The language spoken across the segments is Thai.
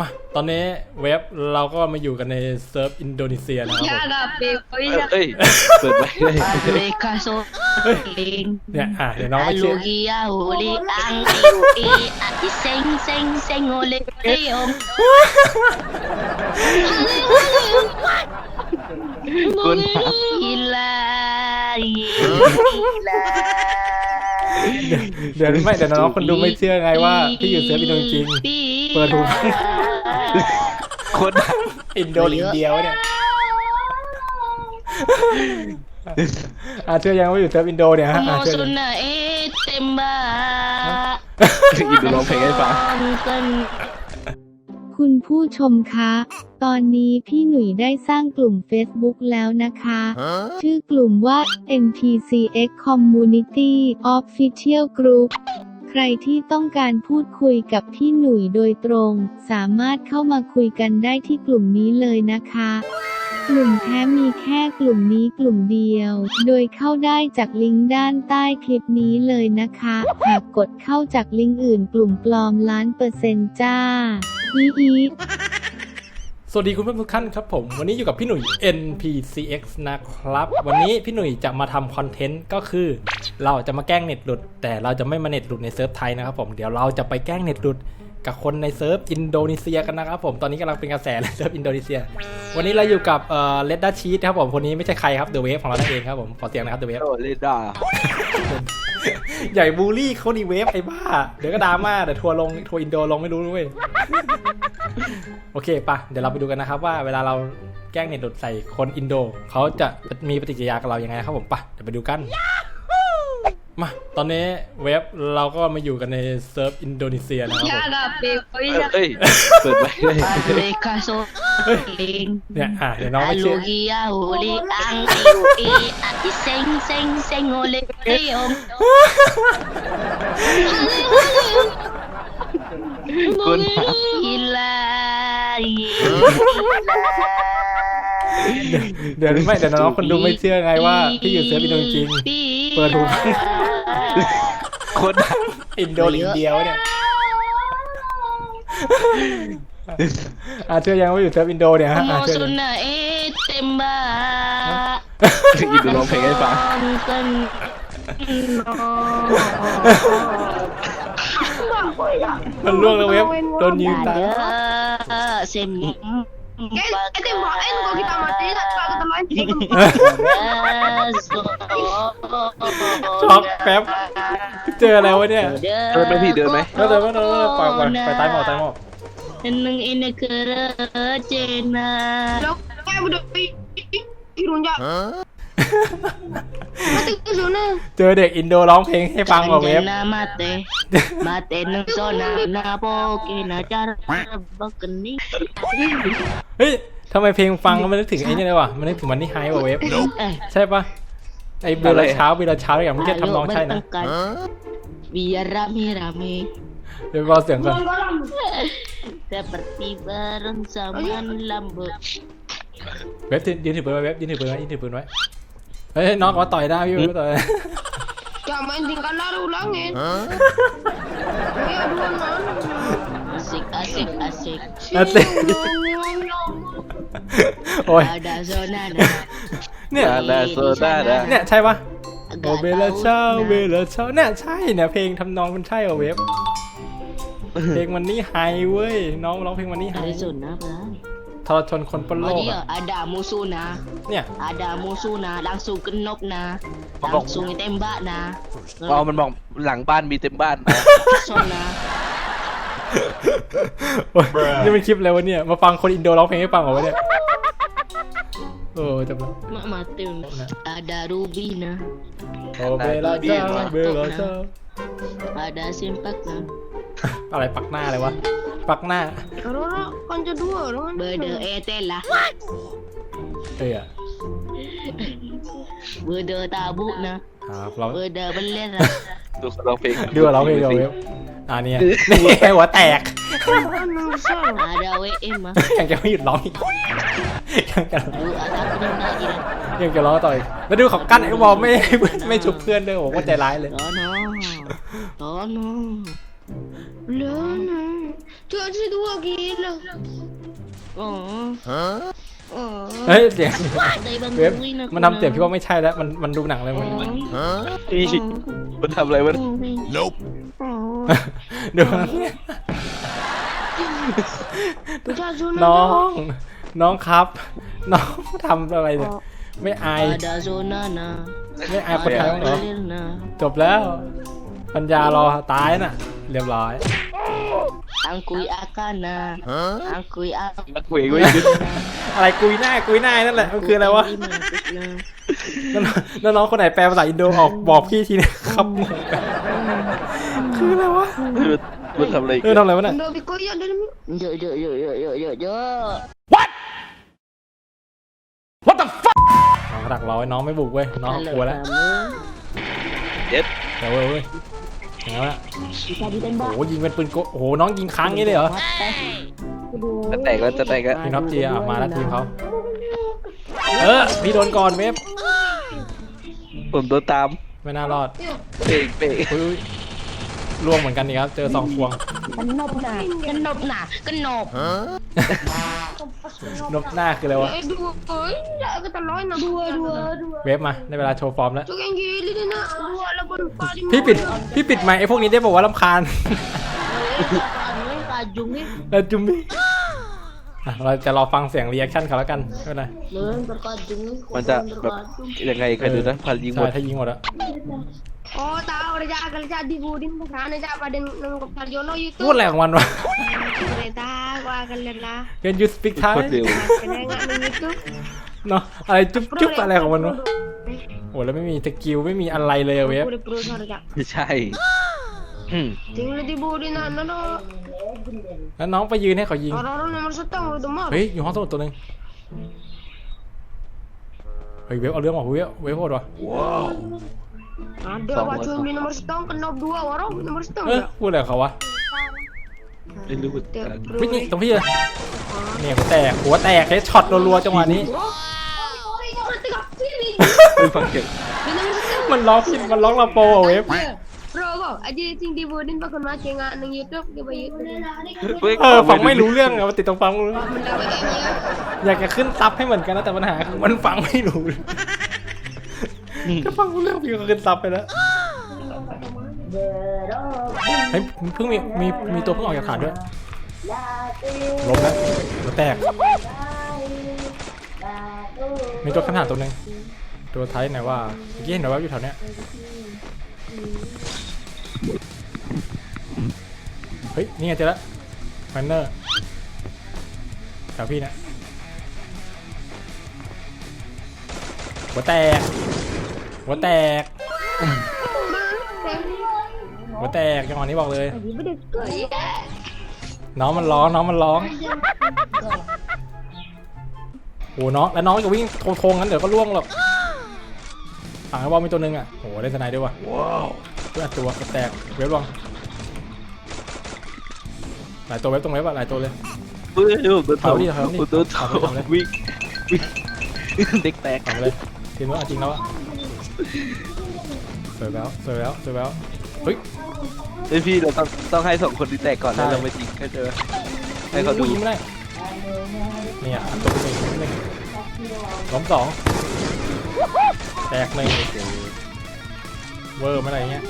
มาตอนนี้เว็บเราก็มาอยู่กันในเซิร์ฟอินโดนีเซียนะครับผม Cara Ơi, pegoya ơi, ปิดไว้เลย Mereka soling เนี่ยอะเดี๋ยวน้องไม่เชื่อ Alugia uli ang iu i ati seng seng seng uli leong คุณ Gila Gila เดี๋ยวไม่เดี๋ยวน้องคนดูไม่เชื่อไงว่าพี่อยู่เซิร์ฟอินโดจริง เปิดหูฟัง คนอินโดอินเดียวะเนี่ยอะเชื่อยังว่าอยู่เซิร์ฟอินโดเนี่ยฮะอะ Mau เชื่อยัง sunah eh tembak อินดูร้องเพลงให้ฟัง Kan คุณผู้ชมคะ ตอนนี้พี่หนุ่ยได้สร้างกลุ่ม Facebook แล้วนะคะ ชื่อกลุ่มว่า NPCX Community Official Group ใครที่ต้องการพูดคุยกับพี่หนุ่ยโดยตรง สามารถเข้ามาคุยกันได้ที่กลุ่มนี้เลยนะคะ กลุ่มแท้มีแค่กลุ่มนี้กลุ่มเดียว โดยเข้าได้จากลิงก์ด้านใต้คลิปนี้เลยนะคะ หากกดเข้าจากลิงก์อื่นกลุ่มปลอมล้านเปอร์เซ็นต์จ้าอีอี สวัสดีคุณผู้ชมทุกท่านครับผม วันนี้อยู่กับพี่หนุ่ย NPCX นะครับ วันนี้พี่หนุ่ยจะมาทำคอนเทนต์ก็คือ เราจะมาแกล้งเน็ตหลุด แต่เราจะไม่มาเน็ตหลุดในเซิร์ฟไทยนะครับผมเดี๋ยวเราจะไปแกล้งเน็ตหลุดกับคนในเซิร์ฟอินโดนีเซียกันนะครับผมตอนนี้กำลังเป็นกระแสในเซิร์ฟอินโดนีเซีย วันนี้เราอยู่กับเอ่อเลดดัชชีตครับผมคนนี้ไม่ใช่ใครครับเดอะเวฟของเรานั่นเองครับผมขอเสียงนะครับเดอะเวฟโอ้เลด้า ใหญ่บูลลี่เขาดีเวฟไอ้บ้า เดี๋ยวก็ดราม่าเดี๋ยวทัวร์ลงทัวร์อินโดลงไม่รู้ด้วยโอเคปะเดี๋ยวเราไปดูกันนะครับว่าเวลาเราแกล้งเน็ตหลุดใส่คนอินโดเขาจะมีปฏิกิริยากับเรายังไงครับผมปะเดี๋ยวไปดูกัน มา ตอนนี้เว็บเราก็มาอยู่กันในเซิร์ฟอินโดนีเซียนะครับผม Cara เอ้ pegoya ยเปิดไว้เลย Mereka soling เนี่ยอะเดี๋ยวน้องไม่เชื่อ Alugia uli ang iu i ati seng seng seng uli leong คุณ Gila Gila เดี๋ยวไม่เดี๋ยวน้องคนดูไม่เชื่อไงว่าพี่อยู่เซิร์ฟอินโดจริง เปิดหูฟัง คนอินโดอินเดียวะเนี่ยอะเชื่อยังว่าอยู่เซิร์ฟอินโดเนี่ยฮะอะ Mau เชื่อยัง sunah eh tembak อินดูร้องเพลงให้ฟัง Kan มันล่วงแล้วเว็บโดนยิงตาย ada sem Eh, tembakin kok kita mati satu satu teman. ช็อกแป๊บ เจออะไรวะเนี่ยเดินไหมพี่เดินไหมก็เลยว่าเราปล่อยปล่อยไปตายหมดตายหมด Neng ini kerajana Lo kayak udah irunja. Mati ke sana. เจอเด็กอินโดร้องเพลงให้ฟังว่ะเว็บ Kanjana mate Mate neng sona Na poke na cara Bakeni เฮ้ยทำไมเพลงฟังแล้วมันนึกถึงไอ้นี่เลยวะมันนึกถึงมันนี่ไฮว่ะเว็บ Eh ใช่ปะ ไอ้เบลเช้าเบลเช้าอย่างเมื่อกี้ทำนองใช่นะ bertengkar. Biar rame-rame เดี๋ยวรอเสียงก่อน Seperti bersamaan lambu เว็บยืนถือปืนไว้เว็บยืนถือปืนไว้ยืนถือปืนไว้เฮ้ยน้องก็ต่อยได้พี่ไม่ต่อย Gak main tinggal lari ulangin. Ya dua mana? Asik asik asik อาเซ่โอ้ย Ada zona เนี่ยอะไรโซดาดะเนี่ยใช่ปะ Agak โอเบลเช้าเบลเช้าเนี่ยใช่เนี่ยเพลงทำนองมันใช่เหรอเว็บ เพลงมันนี่ไฮเว้ยน้องร้องเพลงมันนี่ไฮ Ada zona apa? ทรชนคนปนโล Oh ก dia อะ ada musuh nah เนี่ย Ada musuh nah Langsung kenok nah Bok. Langsung tembak nah พอมันบอกหลังบ้านมีเต็มบ้านนะ Zona โอ้ยนี่เป็นคลิปอะไรวะเนี่ยมาฟังคนอินโดร้องเพลงให้ฟังเหรอวะเนี่ย โอ้จำได้ Mak mati Ada ruby nah โอเบลเช้าเบลเช้า Ada simpak nah อะไรปักหน้าเลยวะ ปักหน้า Karena kanca dua orang. Berde etel lah เอ้ยอะ Berde tabuk nah ครับเรา Berde beler lah ดูเขาร้องเพลงดูว่าร้องเพลงเราเว็บอ่าเนี่ย นี่หัวแตก Mana besar. Ada WM mah ยังจะไม่หยุดร้องอีก ยังจะ Lu ada kena lagi dah ยังจะร้องต่ออีกแล้วดูของกั้นไอ้บอลไม่ไม่ชุบเพื่อนด้วยโอ้โหใจร้ายเลย Oh no Oh no Lana. Tu as dua gila. Oh. Oh. เฮ้ยเสียง Day เว็บ bantuin aku. มันทำเสียงพี่ว่าไม่ใช่แล้ว มันมันดูหนังเลยมันพี่มันทำอะไรมัน Oh. ดูมัน Pecah zona น้อ dah. ง น้องครับ น้องทำอะไรเนี่ยไม่อาย Ada zona na. ไม่อายคนไทยบ้างเหรอ Ada na. จบแล้ว ปัญญารอตายน่ะ เรียบร้อย Angkui akan na. Angkui akan. นักเวงไว้ขึ้นอะไรกุยหน้ากุยหน้านั่นแหละมันคืออะไรวะแล้วน้องแล้วน้องคนไหนแปลภาษาอินโดออกบอกพี่ทีนะครับงงกันคืออะไรวะคือมันทำอะไรเออทำอะไรวะเนี่ย Dah dikoyak dalam ni. Yo yo yo yo yo yo yo. น้องดักรอไว้น้องไม่บุกเว้ยน้องกลัวแล้วเจ็ดเดี๋ยวเว้ยเว้ยยังไงวะโอ้โหยิงเป็นปืนโกโอ้โหน้องยิงค้างงี้เลยเหรอจะแตกแล้วจะแตกแล้วพี่น็อปจีอะมาแล้วทีมเขาเออพี่โดนก่อนเว็บผมโดนตามไม่น่ารอดเป๊กเป๊กอุ้ย ล่วงเหมือนกันนี่ครับ เจอสองพวง Kenop na. Kenop na. Kenop. นบหน้าคืออะไรวะ Eh dua. Eh, tak kata lain nak dua dua dua. เว็บมาได้เวลาโชว์ฟอร์มแล้ว Tu kan gila dia nak dua lawan empat lima. พี่ปิด พี่ปิดไมค์ไอ้พวกนี้ได้บอกว่าลำคาญ Ini kajung ni. แล้วจุมบี้อะเราจะรอฟังเสียงรีแอคชั่นเขาแล้วกันไม่เป็นไร Belum berkajung ni. มันจะแบบยังไงใครดูนะพันยิงหมใช่ดถ้ายิงหมดอะ Oh tahu kerja kalau jadi budin sana aja pada nang Parjono itu. พูดอะไรของมันวะ Kereta gua akan lihat lah. Can you speak โค Thai ตรเร็ว Kena ingat nang itu. เนาะอะไรจุ๊บจุ๊บอะไรของมันวะโอ้แล้วไม่มีสกิลไม่มีอะไรเลยอะเว็บ Boleh perlu harga. ไม่ใช่ อืม Tinggal di budin sana no. แล้วน้องไปยืนให้เขายิง Orang-orang nomor satu udah demar. เฮ้ยอยู่ห้องสมุดตัวหนึ่งเฮ้ยเว็บเอาเรื่องว่ะเว็บเว็บโหดว่ะ Ada Sama, baca sama. di nomor satu kena dua orang nomor satu. เออพูดอะไรกับเขาวะ ไม่รู้เหมือนกัน วินี่ตรงพี่เลยเนี่ยหัวแตกหัวแตกเฮดช็อตรัวๆจังหวะนี้ ไม่ฟังเสียง Di nomor satu. มันล็อกมันล็อกลาโปอะเว็บ Bro, kok aja sing di budin bakal macam nggak nang YouTube di YouTube. เออฟังไม่รู้เรื่องอะมันติดตรงฟังไม่รู้ Mendapat ini ya. อยากจะขึ้นซับให้เหมือนกันนะแต่ปัญหาคือมันฟังไม่รู้ ก็ฟังรู้เรื่องพี่ก็ขึ้นซับไปแล้วเฮ้ยเพิ่งมีมีมีตัวเพิ่งออกจากฐานด้วยล้มแล้วหัวแตก มีตัวขนาดตัวหนึ่งตัวท้ายไหนว่าเมื่อกี้เห็นไหมว่าอยู่แถวเนี้ยเฮ้ยนี่ไงเจอแล้วแฟนเนอร์แถวพี่เนะหัวแตก หัวแตก หัวแตกจังหวะนี้บอกเลย น้องมันร้องน้องมันร้องโอ้น้องแล้วน้องจะวิ่งโทงๆงั้นเดี๋ยวก็ล่วงหรอกฝั่งไอ้บอลมีตัวหนึงอะโอ้เล่นสไนด์ด้วยว่ะว้าวเพื่อนตัวแตกเว็บลองหลายตัวเว็บตรงเว็บอะหลายตัวเลยเฮ้ยโดนเผาดิเผาดิโดนเผาเผาเลยวิ่งวิ่งเด็กแตกฝั่งเลยทีมนู้นเอาจริงแล้วอะ สวยแล้วสวยแล้วสวยแล้วเฮ้ย เฮ้ยพี่เราต้องต้องให้สองคนที่แตกก่อนแล้วใช่ เราไปยิงแค่เจอให้เขาดูอุ้ยยิงไม่ได้เนี่ยอันตัวเป็นหนึ่งหนึ่งล้มสองแตกหนึ่งเวอร์ไม่อะไรเงี้ย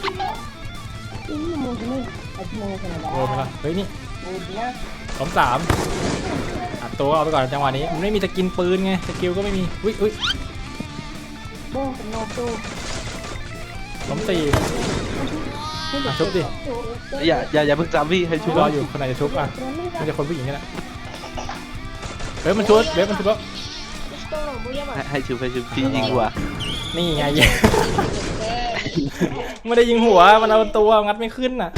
เวอร์ไม่ละเฮ้ยนี่ล้มสามอัดตัวเอาไปก่อนจังหวะนี้มันไม่มีสกินปืนไงสกิลก็ไม่มีอุ้ยอุ้ย ล้มสี่อะชุบดิอย่าอย่าอย่าเพิ่งจำพี่ให้ชุช่บวยรออยู่คนไหนจะชุบอะมันจะคนผู้หญิงกันแหละเฮ้ยมันชุบเว็บมันชุบแล้วให้ให้ชุบให้ชุบพี่ยิงกว่านี่ไงไม่ได้ยิงหัวมันเอาตัวงัดไม่ขึ้นน่ะ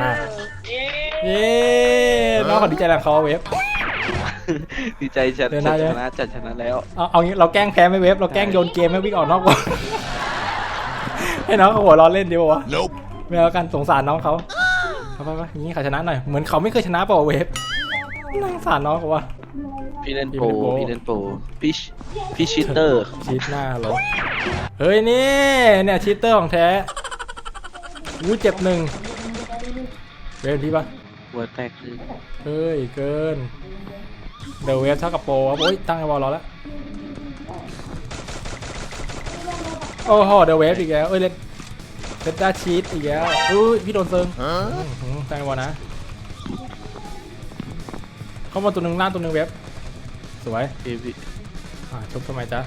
อะเย้น้องขอดีใจแหละเขาเว็บ ดีใจชเดินหน้านะเดิชนนะจัดชนะแล้ว เอาเอางี้เราแกล้งแพ้ไม่เว็บเราแกล้งโยนเกมให้วิ่งออกนอกวงให้น้องเขาหัวเร้อนเล่นดีป่าวะไม่เอากันสงสารน้องเขาไปไปไปอย่างนี้เขาชนะหน่อยเหมือนเขาไม่เคยชนะเปล่าวะเว็บน่าสงสารน้องเขาวะพี่เล่นพี่โปรเล่นโปรพี่เล่นโปรพี่พี่ชิตเตอร์ชีตหน้าเลยเฮ้ยนี่เนี่ยชีตเตอร์ของแท้อู้เจ็บหนึ่งเวฟพี่ปะหัวแตกคือเฮ้ยเกิน เดอะเวฟเท่ากับโปรครับโอ้ยตั้งไอ้บอลรอแล้วโอ้โหเดอะเวฟอีกแล้วเอ้ยเล่นเล่นด้าชีตอีกแล้วอุ้ยพี่โดนเซิงอื้อหือตั้งไอ้บอลนะ เข้ามาตัวหนึ่งล่างตัวหนึ่งเวฟสวยพี่พี่อ่าชมทำไมจ๊ะ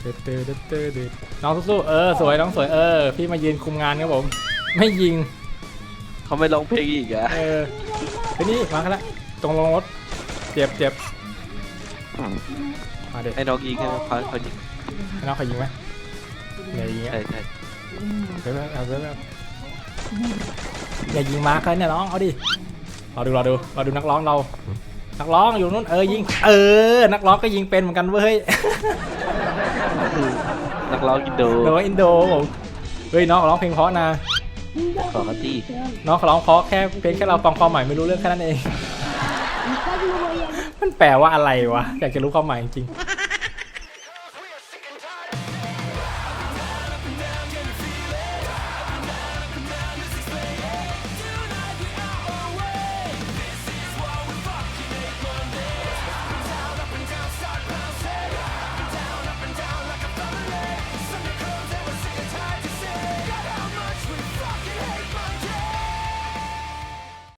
เดือดเดือดเดือดเดือดเดือดน้องสู้ๆเออสวยน้องสวยเออ พี่มายืนคุมงานครับผม ไม่ยิงเขาไม่ร้องเพลงอีกอะเออทีนี้มากันละ ตรงลงรถเจ็บเจ็บมาเด็กให้น้องยิงให้น้องเขาเขายิงให้น้องเขายิงไหมเนี่ยยิงเงี้ยใช่ใช่เว็บแบบเว็บแบบอย่ายิงมาร์คเลยเนี่ยน้องเอาดิรอดูรอดูรอดูนักร้องเรา นักร้องอยู่นู้นเออยิงเออ นักร้องก็ยิงเป็นเหมือนกันเว้ยนักร้องอินโดโดอินโดผมเฮ้ยน้องร้องเพลงเพราะนะขอเขาตีน้องเขาร้องเพราะแค่เพลงแค่เราฟังความหมายไม่รู้เรื่องแค่นั้นเอง มันแปลว่าอะไรวะ อยากจะรู้ความหมายจริง